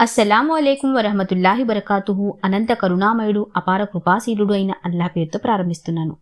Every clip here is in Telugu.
అస్సలాము అలైకుం వరహమతుల్లాహి వరకాతుహు. అనంత కరుణామయుడు అపార కృపాశీలుడు అయిన అల్లా పేరుతో ప్రారంభిస్తున్నాను.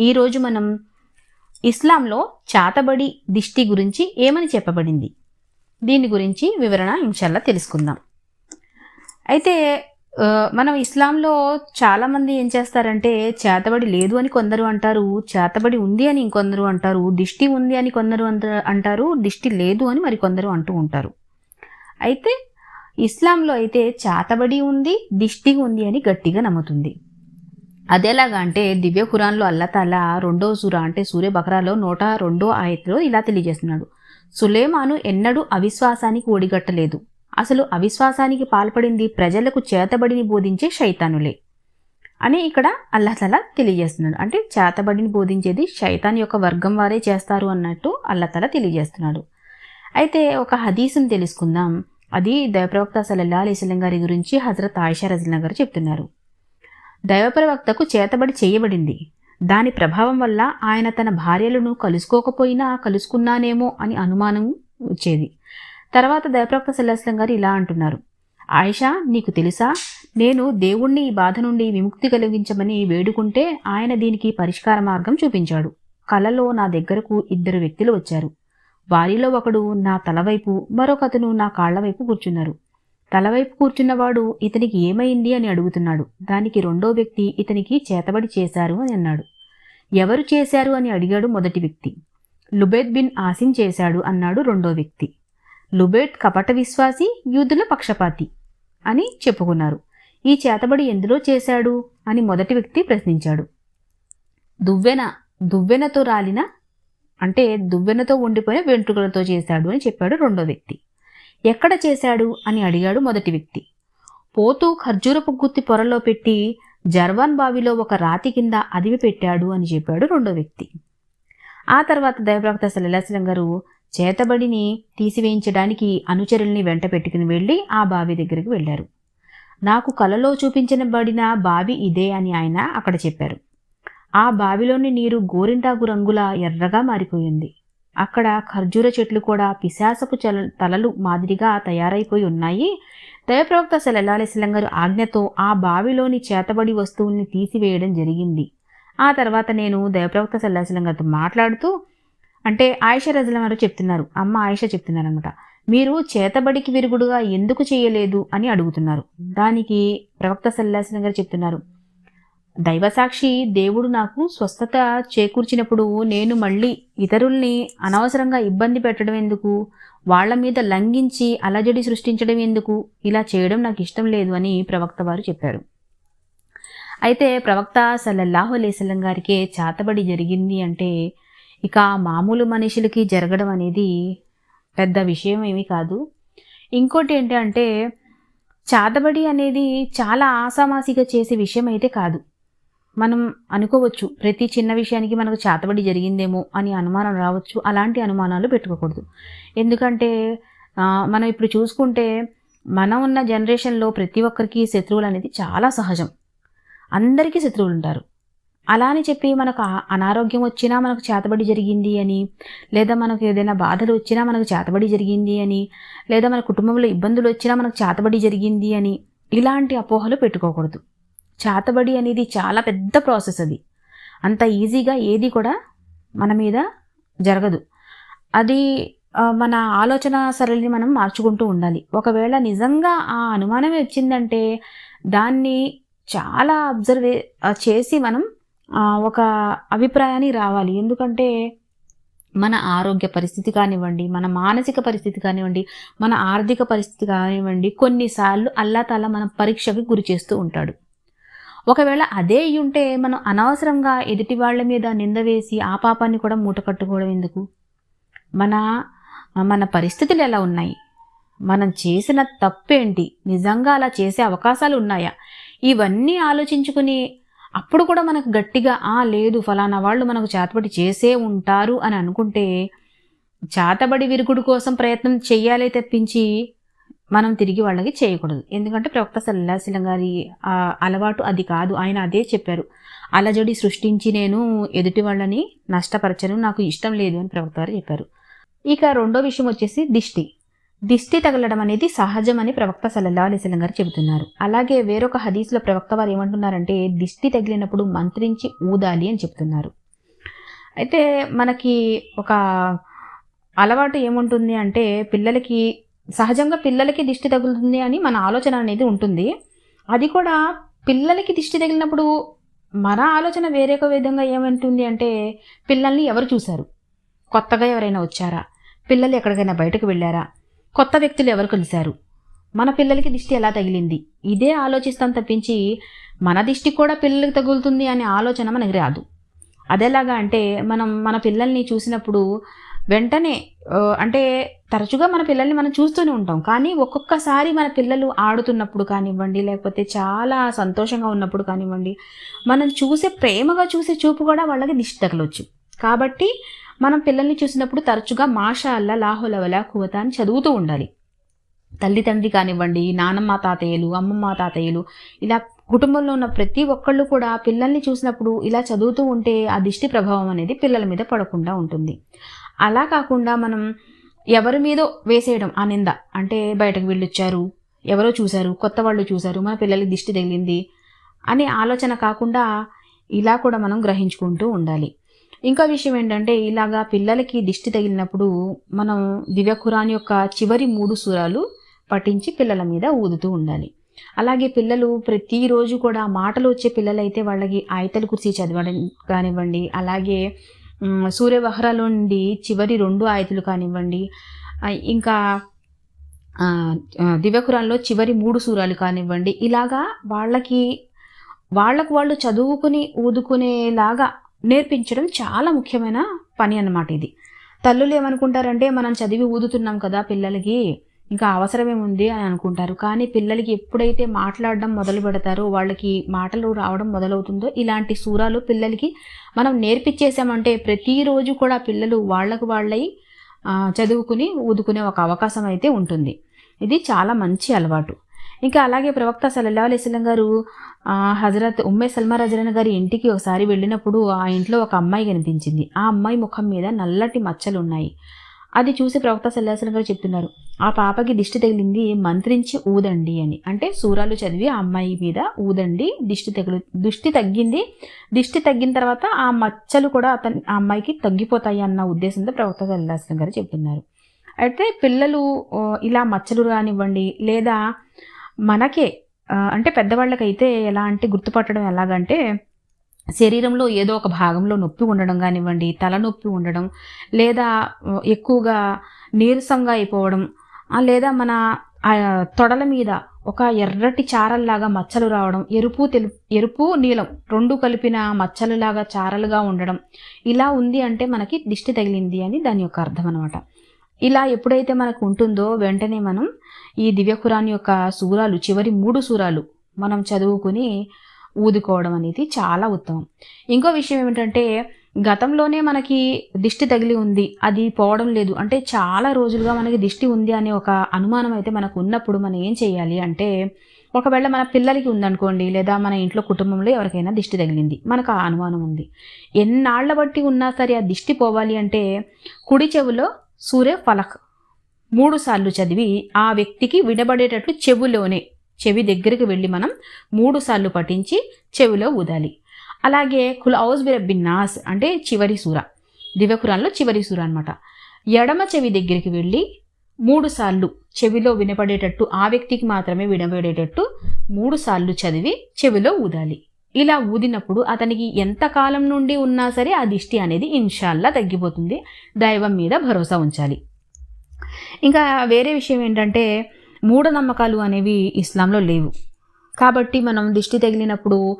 ఈరోజు మనం ఇస్లాంలో చాతబడి దిష్టి గురించి ఏమని చెప్పబడింది? దీని గురించి వివరణ ఇన్షల్లా తెలుసుకుందాం. అయితే మనం ఇస్లాంలో చాలామంది ఏం చేస్తారంటే చేతబడి లేదు అని కొందరు అంటారు చేతబడి ఉంది అని ఇంకొందరు అంటారు దిష్టి ఉంది అని కొందరు అంట- అంటారు దిష్టి లేదు అని మరి కొందరు అంటూ ఉంటారు. అయితే ఇస్లాంలో అయితే చాతబడి ఉంది దిష్టి ఉంది అని గట్టిగా నమ్ముతుంది. అదేలాగా అంటే దివ్య ఖురాన్లో అల్లతాల రెండో సూర అంటే సూర్య బకరాలో నూట రెండో ఆయతలో ఇలా తెలియజేస్తున్నాడు. సులేమాను ఎన్నడూ అవిశ్వాసానికి ఓడిగట్టలేదు అసలు అవిశ్వాసానికి పాల్పడింది ప్రజలకు చేతబడిని బోధించే శైతానులే అని ఇక్కడ అల్లతల తెలియజేస్తున్నాడు. అంటే చేతబడిని బోధించేది శైతాన్ యొక్క వర్గం వారే చేస్తారు అన్నట్టు అల్లతల తెలియజేస్తున్నాడు. అయితే ఒక హదీసును తెలుసుకుందాం. అది దైవప్రవక్త సల్లల్లా అలీస్లం గారి గురించి హజరత్ ఆయిషా రజల్లా గారు చెప్తున్నారు. దైవప్రవక్తకు చేతబడి చేయబడింది. దాని ప్రభావం వల్ల ఆయన తన భార్యలను కలుసుకోకపోయినా కలుసుకున్నానేమో అని అనుమానం వచ్చేది. తర్వాత దయప్రవక్త సల్లాహం గారు ఇలా అంటున్నారు. ఆయిషా నీకు తెలుసా? నేను దేవుణ్ణి ఈ బాధ నుండి విముక్తి కలిగించమని వేడుకుంటే ఆయన దీనికి పరిష్కార మార్గం చూపించాడు. కలలో నా దగ్గరకు ఇద్దరు వ్యక్తులు వచ్చారు. వారిలో ఒకడు నా తలవైపు మరొకతను నా కాళ్ళవైపు కూర్చున్నారు. తలవైపు కూర్చున్నవాడు ఇతనికి ఏమైంది అని అడుగుతున్నాడు. దానికి రెండో వ్యక్తి ఇతనికి చేతబడి చేశారు అని అన్నాడు. ఎవరు చేశారు అని అడిగాడు మొదటి వ్యక్తి. లుబేద్ బిన్ ఆసిన్ చేశాడు అన్నాడు రెండో వ్యక్తి. లుబేట్ కపట విశ్వాసి యూదుల పక్షపాతి అని చెప్పుకున్నారు. ఈ చేతబడి ఎందులో చేశాడు అని మొదటి వ్యక్తి ప్రశ్నించాడు. దువ్వెన దువ్వెనతో రాలిన అంటే దువ్వెనతో ఉండిపోయిన వెంట్రుకలతో చేశాడు అని చెప్పాడు రెండో వ్యక్తి. ఎక్కడ చేశాడు అని అడిగాడు మొదటి వ్యక్తి. పోతూ ఖర్జూరపు గుత్తి పొరలో పెట్టి జర్వాన్ బావిలో ఒక రాతి కింద అదిమి పెట్టాడు అని చెప్పాడు రెండో వ్యక్తి. ఆ తర్వాత దైవప్రవక్త సల్లాహం గారు చేతబడిని తీసివేయించడానికి అనుచరుల్ని వెంట పెట్టుకుని వెళ్ళి ఆ బావి దగ్గరికి వెళ్ళారు. నాకు కలలో చూపించబడిన బావి ఇదే అని ఆయన అక్కడ చెప్పారు. ఆ బావిలోని నీరు గోరింటాకు రంగుల ఎర్రగా మారిపోయింది. అక్కడ ఖర్జూర చెట్లు కూడా పిశాసపు చల తలలు మాదిరిగా తయారైపోయి ఉన్నాయి. దయప్రవక్త సలల్లాలిస్లం గారు ఆజ్ఞతో ఆ బావిలోని చేతబడి వస్తువుల్ని తీసివేయడం జరిగింది. ఆ తర్వాత నేను దయప్రవక్త సల్లాహస్లం గారితో మాట్లాడుతూ అంటే ఆయిష రజలం గారు చెప్తున్నారు. అమ్మ ఆయిష చెప్తున్నారు అనమాట మీరు చేతబడికి విరుగుడుగా ఎందుకు చేయలేదు అని అడుగుతున్నారు. దానికి ప్రవక్త సల్లాహస్లం గారు చెప్తున్నారు. దైవసాక్షి దేవుడు నాకు స్వస్థత చేకూర్చినప్పుడు నేను మళ్ళీ ఇతరుల్ని అనవసరంగా ఇబ్బంది పెట్టడం ఎందుకు? వాళ్ళ మీద లంఘించి అలజడి సృష్టించడం ఎందుకు? ఇలా చేయడం నాకు ఇష్టం లేదు అని ప్రవక్త వారు చెప్పారు. అయితే ప్రవక్త సల్లల్లాహు అలైస్లం గారికి చాతబడి జరిగింది అంటే ఇక మామూలు మనుషులకి జరగడం అనేది పెద్ద విషయం ఏమీ కాదు. ఇంకోటి ఏంటి అంటే చాతబడి అనేది చాలా ఆసామాసిగా చేసే విషయం అయితే కాదు. మనం అనుకోవచ్చు ప్రతి చిన్న విషయానికి మనకు చేతబడి జరిగిందేమో అని అనుమానం రావచ్చు. అలాంటి అనుమానాలు పెట్టుకోకూడదు. ఎందుకంటే మనం ఇప్పుడు చూసుకుంటే మనం ఉన్న జనరేషన్లో ప్రతి ఒక్కరికి శత్రువులు అనేది చాలా సహజం. అందరికీ శత్రువులు ఉంటారు. అలా అని చెప్పి మనకు అనారోగ్యం వచ్చినా మనకు చేతబడి జరిగింది అని లేదా మనకు ఏదైనా బాధలు వచ్చినా మనకు చేతబడి జరిగింది అని లేదా మన కుటుంబంలో ఇబ్బందులు వచ్చినా మనకు చేతబడి జరిగింది అని ఇలాంటి అపోహలు పెట్టుకోకూడదు. చేతబడి అనేది చాలా పెద్ద ప్రాసెస్ అది. అంత ఈజీగా ఏది కూడా మన మీద జరగదు. అది మన ఆలోచన సరళిని మనం మార్చుకుంటూ ఉండాలి. ఒకవేళ నిజంగా ఆ అనుమానమే వచ్చిందంటే దాన్ని చాలా అబ్జర్వే చేసి మనం ఒక అభిప్రాయాన్ని రావాలి. ఎందుకంటే మన ఆరోగ్య పరిస్థితి కానివ్వండి మన మానసిక పరిస్థితి కానివ్వండి మన ఆర్థిక పరిస్థితి కానివ్వండి కొన్నిసార్లు అల్లా తాలా మన పరీక్షకి గురి చేస్తూ ఉంటాడు. ఒకవేళ అదే అయి ఉంటే మనం అనవసరంగా ఎదుటి వాళ్ళ మీద నింద వేసి ఆ పాపాన్ని కూడా మూట కట్టుకోవడం ఎందుకు? మన మన పరిస్థితులు ఎలా ఉన్నాయి? మనం చేసిన తప్పేంటి? నిజంగా అలా చేసే అవకాశాలు ఉన్నాయా? ఇవన్నీ ఆలోచించుకుని అప్పుడు కూడా మనకు గట్టిగా ఆ లేదు ఫలానా వాళ్ళు మనకు చేతబడి చేసే ఉంటారు అని అనుకుంటే చేతబడి విరుగుడు కోసం ప్రయత్నం చేయాలి తప్పించి మనం తిరిగి వాళ్ళకి చేయకూడదు. ఎందుకంటే ప్రవక్త సల్లాశిలం గారి అలవాటు అది కాదు. ఆయన అదే చెప్పారు. అలజడి సృష్టించి నేను ఎదుటి వాళ్ళని నష్టపరచను నాకు ఇష్టం లేదు అని ప్రవక్త గారు చెప్పారు. ఇక రెండో విషయం వచ్చేసి దిష్టి. దిష్టి తగలడం అనేది సహజం అని ప్రవక్త సల్లల్లా అలీస్లం గారు చెబుతున్నారు. అలాగే వేరొక హదీస్లో ప్రవక్త వారు ఏమంటున్నారంటే దిష్టి తగిలినప్పుడు మంత్రించి ఊదాలి అని చెప్తున్నారు అయితే మనకి ఒక అలవాటు ఏముంటుంది అంటే పిల్లలకి సహజంగా పిల్లలకి దిష్టి తగులుతుంది అని మన ఆలోచన అనేది ఉంటుంది. అది కూడా పిల్లలకి దిష్టి తగిలినప్పుడు మన ఆలోచన వేరొక విధంగా ఏమంటుంది అంటే పిల్లల్ని ఎవరు చూశారు? కొత్తగా ఎవరైనా వచ్చారా? పిల్లలు ఎక్కడికైనా బయటకు వెళ్ళారా? కొత్త వ్యక్తులు ఎవరు కలిశారు? మన పిల్లలకి దిష్టి ఎలా తగిలింది? ఇదే ఆలోచిస్తాం తప్పించి మన దిష్టి కూడా పిల్లలకి తగులుతుంది అనే ఆలోచన మనకి రాదు. అదేలాగా అంటే మనం మన పిల్లల్ని చూసినప్పుడు వెంటనే అంటే తరచుగా మన పిల్లల్ని మనం చూస్తూనే ఉంటాం. కానీ ఒక్కొక్కసారి మన పిల్లలు ఆడుతున్నప్పుడు కానివ్వండి లేకపోతే చాలా సంతోషంగా ఉన్నప్పుడు కానివ్వండి మనం చూసే ప్రేమగా చూసే చూపు కూడా వాళ్ళకి దిష్టి తగలవచ్చు కాబట్టి మనం పిల్లల్ని చూసినప్పుడు తరచుగా మాషా అల్లా లాహులవల కువత అని చదువుతూ ఉండాలి. తల్లి తండ్రి కానివ్వండి నానమ్మ తాతయ్యలు అమ్మమ్మ తాతయ్యలు ఇలా కుటుంబంలో ఉన్న ప్రతి ఒక్కళ్ళు కూడా పిల్లల్ని చూసినప్పుడు ఇలా చదువుతూ ఉంటే ఆ దిష్టి ప్రభావం అనేది పిల్లల మీద పడకుండా ఉంటుంది. అలా కాకుండా మనం ఎవరి మీదో వేసేయడం ఆ నింద. అంటే బయటకు వెళ్ళొచ్చారు ఎవరో చూశారు కొత్త వాళ్ళు చూశారు మన పిల్లలకి దిష్టి తగిలింది అనే ఆలోచన కాకుండా ఇలా కూడా మనం గ్రహించుకుంటూ ఉండాలి. ఇంకా విషయం ఏంటంటే ఇలాగా పిల్లలకి దిష్టి తగిలినప్పుడు మనం దివ్యఖురాన్ యొక్క చివరి మూడు సూరాలు పఠించి పిల్లల మీద ఊదుతూ ఉండాలి. అలాగే పిల్లలు ప్రతిరోజు కూడా మాటలు వచ్చే పిల్లలైతే వాళ్ళకి ఆయతలు కుర్చీ చదవడం కానివ్వండి అలాగే సూర్యవహరాలో నుండి చివరి రెండు ఆయతులు కానివ్వండి ఇంకా దివ్యకురాల్లో చివరి మూడు సూరాలు కానివ్వండి ఇలాగా వాళ్ళకి వాళ్ళకు వాళ్ళు చదువుకుని ఊదుకునేలాగా నేర్పించడం చాలా ముఖ్యమైన పని అన్నమాట ఇది. తల్లులు ఏమనుకుంటారంటే మనం చదివి ఊదుతున్నాం కదా పిల్లలకి ఇంకా అవసరమేముంది అని అనుకుంటారు. కానీ పిల్లలకి ఎప్పుడైతే మాట్లాడడం మొదలు పెడతారో వాళ్ళకి మాటలు రావడం మొదలవుతుందో ఇలాంటి సూరాలు పిల్లలకి మనం నేర్పించేసామంటే ప్రతిరోజు కూడా పిల్లలు వాళ్ళకు వాళ్ళై చదువుకుని ఊదుకునే ఒక అవకాశం అయితే ఉంటుంది. ఇది చాలా మంచి అలవాటు. ఇంకా అలాగే ప్రవక్త సల్లల్లా అలైస్లం గారు హజరత్ ఉమ్మే సల్మా రజరన్ గారి ఇంటికి ఒకసారి వెళ్ళినప్పుడు ఆ ఇంట్లో ఒక అమ్మాయి కనిపించింది. ఆ అమ్మాయి ముఖం మీద నల్లటి మచ్చలు ఉన్నాయి అది చూసి ప్రవక్త సల్లాహం గారు చెప్తున్నారు. ఆ పాపకి దిష్టి తగిలింది మంత్రించి ఊదండి అని. అంటే సూరాలు చదివి ఆ అమ్మాయి మీద ఊదండి దిష్టి తగిలి దిష్టి తగ్గింది. దిష్టి తగ్గిన తర్వాత ఆ మచ్చలు కూడా అతని ఆ అమ్మాయికి తగ్గిపోతాయి అన్న ఉద్దేశంతో ప్రవక్త సల్లాహం గారు చెప్తున్నారు. అయితే పిల్లలు ఇలా మచ్చలు రానివ్వండి లేదా మనకే అంటే పెద్దవాళ్ళకైతే ఎలా అంటే గుర్తుపట్టడం ఎలాగంటే శరీరంలో ఏదో ఒక భాగంలో నొప్పి ఉండడం కానివ్వండి తలనొప్పి ఉండడం లేదా ఎక్కువగా నీరసంగా అయిపోవడం లేదా మన తొడల మీద ఒక ఎర్రటి చారల్లాగా మచ్చలు రావడం ఎరుపు తెలుపు ఎరుపు నీలం రెండు కలిపిన మచ్చలులాగా చారలుగా ఉండడం ఇలా ఉంది అంటే మనకి దిష్టి తగిలింది అని దాని యొక్క అర్థం అనమాట ఇలా ఎప్పుడైతే మనకు ఉంటుందో వెంటనే మనం ఈ దివ్యకురాన్ యొక్క సూరాలు చివరి మూడు సూరాలు మనం చదువుకుని ఊదుకోవడం అనేది చాలా ఉత్తమం. ఇంకో విషయం ఏమిటంటే గతంలోనే మనకి దిష్టి తగిలి ఉంది అది పోవడం లేదు. అంటే చాలా రోజులుగా మనకి దిష్టి ఉంది అనే ఒక అనుమానం అయితే మనకు ఉన్నప్పుడు మనం ఏం చేయాలి అంటే ఒకవేళ మన పిల్లలకి ఉందనుకోండి లేదా మన ఇంట్లో కుటుంబంలో ఎవరికైనా దిష్టి తగిలింది మనకు ఆ అనుమానం ఉంది. ఎన్నాళ్ళ బట్టి ఉన్నా సరే ఆ దిష్టి పోవాలి అంటే కుడి చెవులో సూర్య ఫలక్ మూడు సార్లు చదివి ఆ వ్యక్తికి వినబడేటట్లు చెవులోనే చెవి దగ్గరికి వెళ్ళి మనం మూడు సార్లు పఠించి చెవిలో ఊదాలి. అలాగే కుల్ ఔజ్ నాస్ అంటే చివరి సూర. దివ్యకురాన్లో చివరి సూర అనమాట ఎడమ చెవి దగ్గరికి వెళ్ళి మూడు సార్లు చెవిలో వినపడేటట్టు ఆ వ్యక్తికి మాత్రమే వినపడేటట్టు మూడు సార్లు చదివి చెవిలో ఊదాలి. ఇలా ఊదినప్పుడు అతనికి ఎంత కాలం నుండి ఉన్నా సరే ఆ దిష్టి అనేది ఇన్షాల్లా తగ్గిపోతుంది. దైవం మీద భరోసా ఉంచాలి. ఇంకా వేరే విషయం ఏంటంటే మూఢనమ్మకాలు అనేవి ఇస్లాంలో లేవు. కాబట్టి మనం దిష్టి తగిలినప్పుడు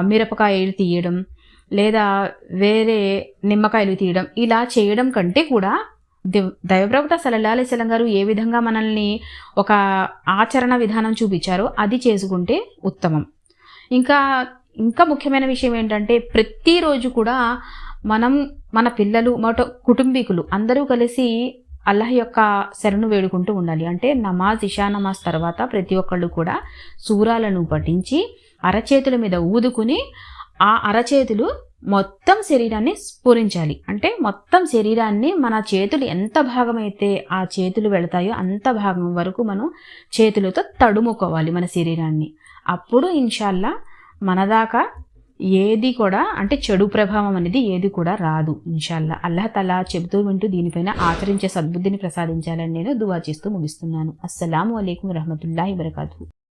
మిరపకాయలు తీయడం లేదా వేరే నిమ్మకాయలు తీయడం ఇలా చేయడం కంటే కూడా దైవప్రవక్త సలల్లా గారు ఏ విధంగా మనల్ని ఒక ఆచరణ విధానం చూపించారో అది చేసుకుంటే ఉత్తమం. ఇంకా ఇంకా ముఖ్యమైన విషయం ఏంటంటే ప్రతిరోజు కూడా మనం మన పిల్లలు మటో కుటుంబీకులు అందరూ కలిసి అల్లహ యొక్క శరణు వేడుకుంటూ ఉండాలి. అంటే నమాజ్ ఇషా నమాజ్ తర్వాత ప్రతి ఒక్కళ్ళు కూడా సూరాలను పఠించి అరచేతుల మీద ఊదుకుని ఆ అరచేతులు మొత్తం శరీరాన్ని స్ఫురించాలి. అంటే మొత్తం శరీరాన్ని మన చేతులు ఎంత భాగం అయితే ఆ చేతులు వెళతాయో అంత భాగం వరకు మనం చేతులతో తడుముకోవాలి మన శరీరాన్ని. అప్పుడు ఇన్షాల్లా మన దాకా ఏది కూడా అంటే చెడు ప్రభావం అనేది ఏది కూడా రాదు ఇన్షాల్లా. అల్లాహ్లా చెబుతూ వింటూ దీనిపైన ఆచరించే సద్బుద్ధిని ప్రసాదించాలని నేను దువా చేస్తూ ముగిస్తున్నాను. అస్సలం అయికం రహమతుల్లాహి వరకాతు